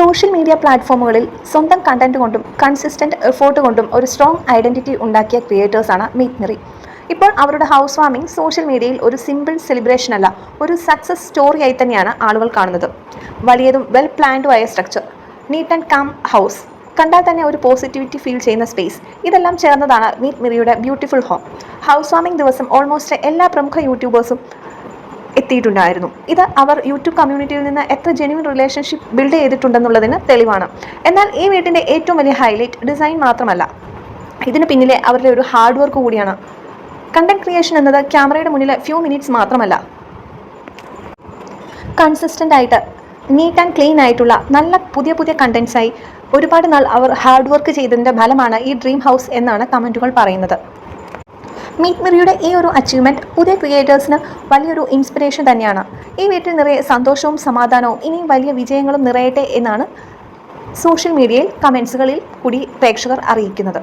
Social media പ്ലാറ്റ്ഫോമുകളിൽ സ്വന്തം content കൊണ്ടും കൺസിസ്റ്റന്റ് എഫേർട്ട് കൊണ്ടും ഒരു സ്ട്രോങ് ഐഡന്റിറ്റി ഉണ്ടാക്കിയ ക്രിയേറ്റേഴ്സാണ് മീറ്റ് മിറി ഇപ്പോൾ അവരുടെ ഹൗസ് വാമിംഗ് സോഷ്യൽ മീഡിയയിൽ ഒരു സിമ്പിൾ സെലിബ്രേഷൻ അല്ല ഒരു സക്സസ് സ്റ്റോറിയായി തന്നെയാണ് ആളുകൾ കാണുന്നത്. വലിയതും well പ്ലാൻഡുമായ structure neat and calm house കണ്ടാൽ തന്നെ ഒരു പോസിറ്റിവിറ്റി ഫീൽ ചെയ്യുന്ന സ്പേസ് ഇതെല്ലാം ചേർന്നതാണ് മീറ്റ് മിറിയുടെ ബ്യൂട്ടിഫുൾ ഹോം ഹൗസ് വാമിംഗ് ദിവസം ഓൾമോസ്റ്റ് എല്ലാ പ്രമുഖ യൂട്യൂബേഴ്സും എത്തിയിട്ടുണ്ടായിരുന്നു ഇത് അവർ യൂട്യൂബ് കമ്മ്യൂണിറ്റിയിൽ നിന്ന് എത്ര ജെന്യൂൺ റിലേഷൻഷിപ്പ് ബിൽഡ് ചെയ്തിട്ടുണ്ടെന്നുള്ളതിന് തെളിവാണ്. എന്നാൽ ഈ വീട്ടിന്റെ ഏറ്റവും വലിയ ഹൈലൈറ്റ് ഡിസൈൻ മാത്രമല്ല. ഇതിന് പിന്നിലെ അവരുടെ ഒരു ഹാർഡ് വർക്ക് കൂടിയാണ്. കണ്ടന്റ് ക്രിയേഷൻ എന്നത് ക്യാമറയുടെ മുന്നിലെ ഫ്യൂ മിനിറ്റ്സ് മാത്രമല്ല. കൺസിസ്റ്റന്റ് ആയിട്ട് നീറ്റ് ആൻഡ് ക്ലീൻ ആയിട്ടുള്ള നല്ല പുതിയ പുതിയ കണ്ടൻസായി ഒരുപാട് നാൾ അവർ ഹാർഡ് വർക്ക് ചെയ്തതിന്റെ ഫലമാണ് ഈ ഡ്രീം ഹൗസ് എന്നാണ് കമന്റുകൾ പറയുന്നത്. മീറ്റ് മെറിയുടെ ഈ ഒരു അച്ചീവ്മെന്റ് പുതിയ ക്രിയേറ്റേഴ്സിന് വലിയൊരു ഇൻസ്പിറേഷൻ തന്നെയാണ്. ഈ വീട്ടിൽ നിറയെ സന്തോഷവും സമാധാനവും ഇനിയും വലിയ വിജയങ്ങളും നിറയട്ടെ എന്നാണ് സോഷ്യൽ മീഡിയയിൽ കമൻസുകളിൽ കൂടി പ്രേക്ഷകർ അറിയിക്കുന്നത്.